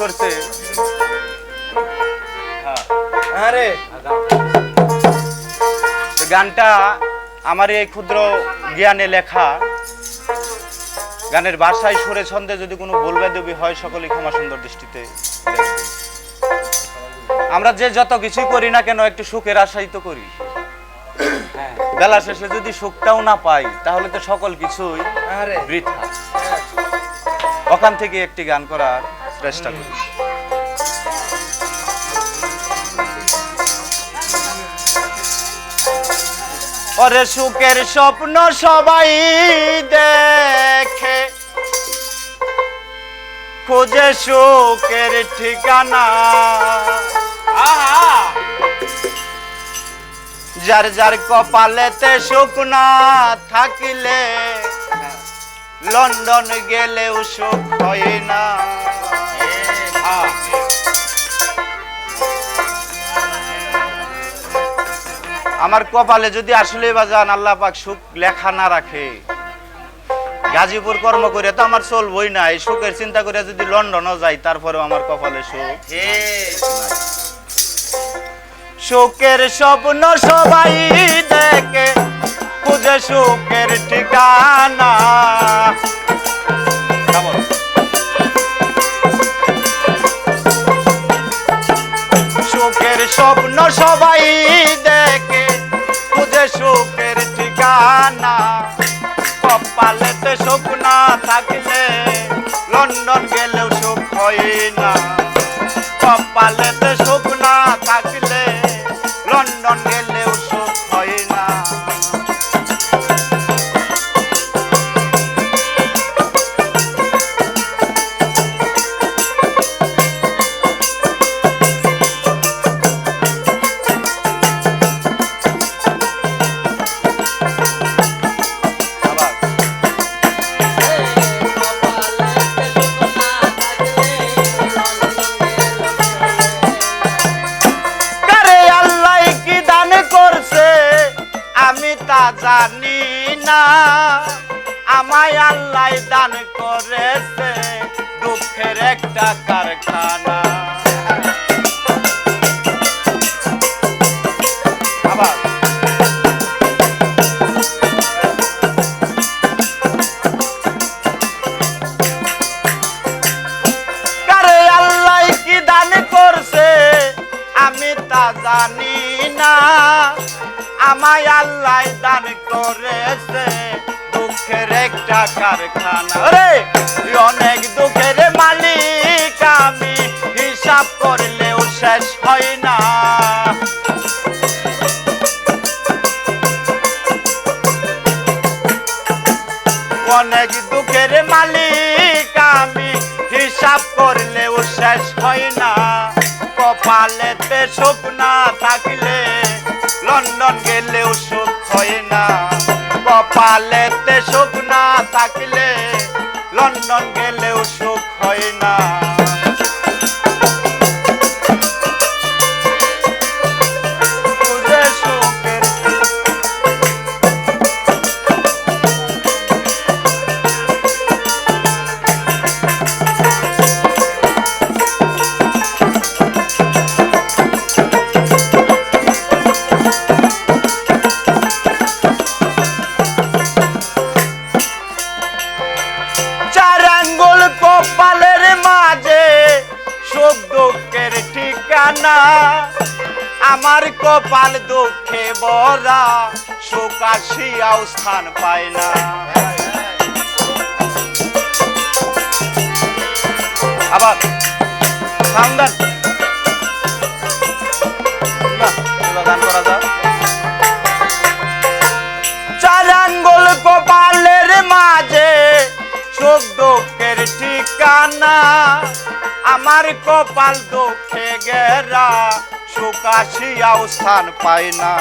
করছে। আরে। তো গানটা আমার এই ক্ষুদ্র জ্ঞানে লেখা। গানের ভাষায় সুরে ছন্দে যদি কোনো ভুলবেদবি হয় সকলে ক্ষমা সুন্দর দৃষ্টিতে আমরা যে যত কিছুই করি না কেন একটু সুখের আশাই তো করি। হ্যাঁ, বেলা শেষে যদি সুখটাও না পাই তাহলে তো সকল কিছুই আরে। বৃথা। ওখান থেকে একটি গান করার চেষ্টা করি। ওরে সুখের স্বপ্ন সবাই দেখে। খোঁজে সুখের ঠিকানা। যার যার কপালেতে সুখ না থাকিলে লন্ডন গেলেও সুখ হয় না। আমার কপালে যদি আসলে বাজান, আল্লাহ পাক সুখ লেখা না রাখে। গাজীপুর কর্ম করে তো আমার চলবই না। এই সুখের চিন্তা করে যদি লন্ডনও যাই, তারপরেও আমার কপালে সুখ সুখের স্বপ্ন সবাই দেখে। খুঁজে সুখের ঠিকানা? সুখের স্বপ্ন সবাই দেখে খুঁজে সুখের ঠিকানা কপালেতে সুখ না থাকলে লন্ডন গেলেও সুখ হয় না কপালেতে সুখ আমি তা জানি না। আমায় আল্লাহ দান করেছে। দুঃখের একটা কারখানা। রে অনেক হিসাব করলেও শেষ হয় না। কপালেতে সুখ না থাকলে লন্ডন গেলেও সুখ হয় না। কপালেতে সুখ না থাকলে লন্ডন গেলেও সুখ হয় না। ঠিকানা আমার কপাল দুঃখে বরা শোকাশি অবস্থান স্থান পায় না। আবার সামদান ঠিকানা আমার কপাল দুঃখে গেরা সুখ আসিয়াও স্থান পাই না।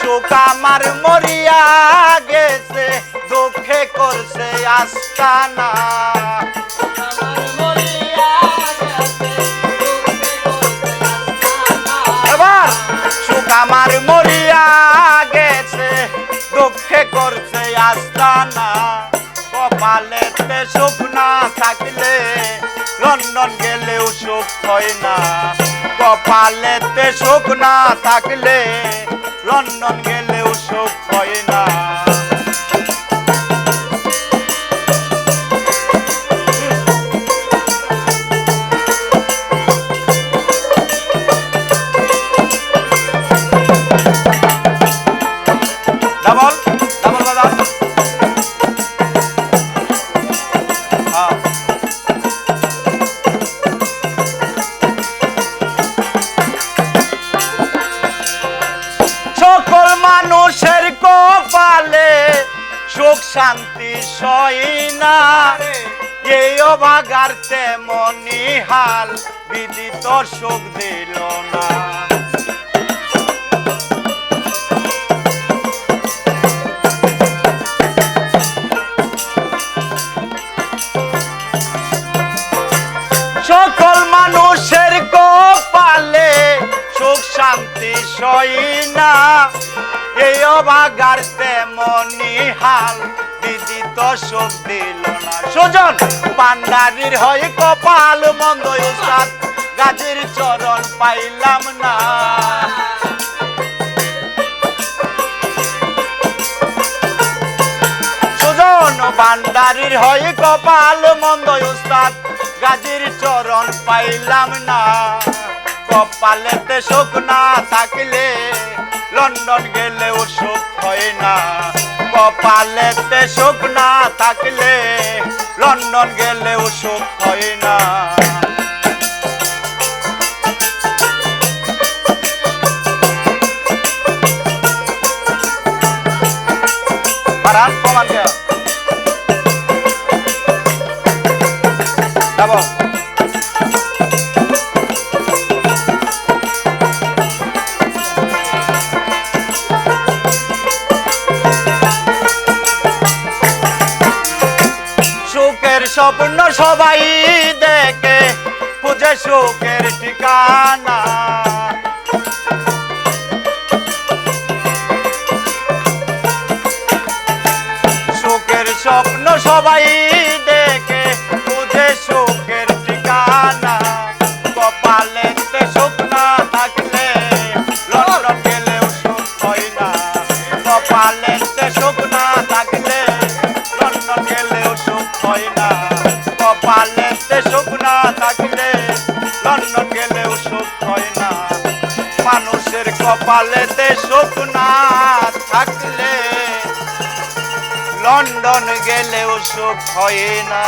সুখ আমার মরিয়া গেছে দুঃখে করছে আস্তানা। এবার সুখ আমার মরিয়া গেছে দুঃখে করছে আস্তানা। কপালেতে সুখ না লন্ডন গেলেও সুখ হয় না। কপালেতে সুখ না থাকলে লন্ডন গেলেও সুখ হয় না। শান্তি সই না। এই অভাগার তেমনি হাল বিদিত সুখ দিল না। সকল মানুষের কপালে সুখ শান্তি সই না। এই অভাগার তেমনি হাল সুখ দিল না। সুজন পান্ডারির হয় কপাল মন্দ উস্তাদ গাজীর চরণ পাইলাম না। সুজন ভান্ডারির হয় কপাল মন্দ উস্তাদ গাজীর চরণ পাইলাম না। কপালেতে সুখ না থাকলে লন্ডন গেলেও সুখ হয় না। কপালেতে সুখ না থাকলে লন্ডন গেলেও সুখ হয় না। স্বপ্ন সবাই দেখে পুজো সুখের ঠিকানা। কপালেতে সুখ না থাকলে লন্ডন গেলেও সুখ হয় না।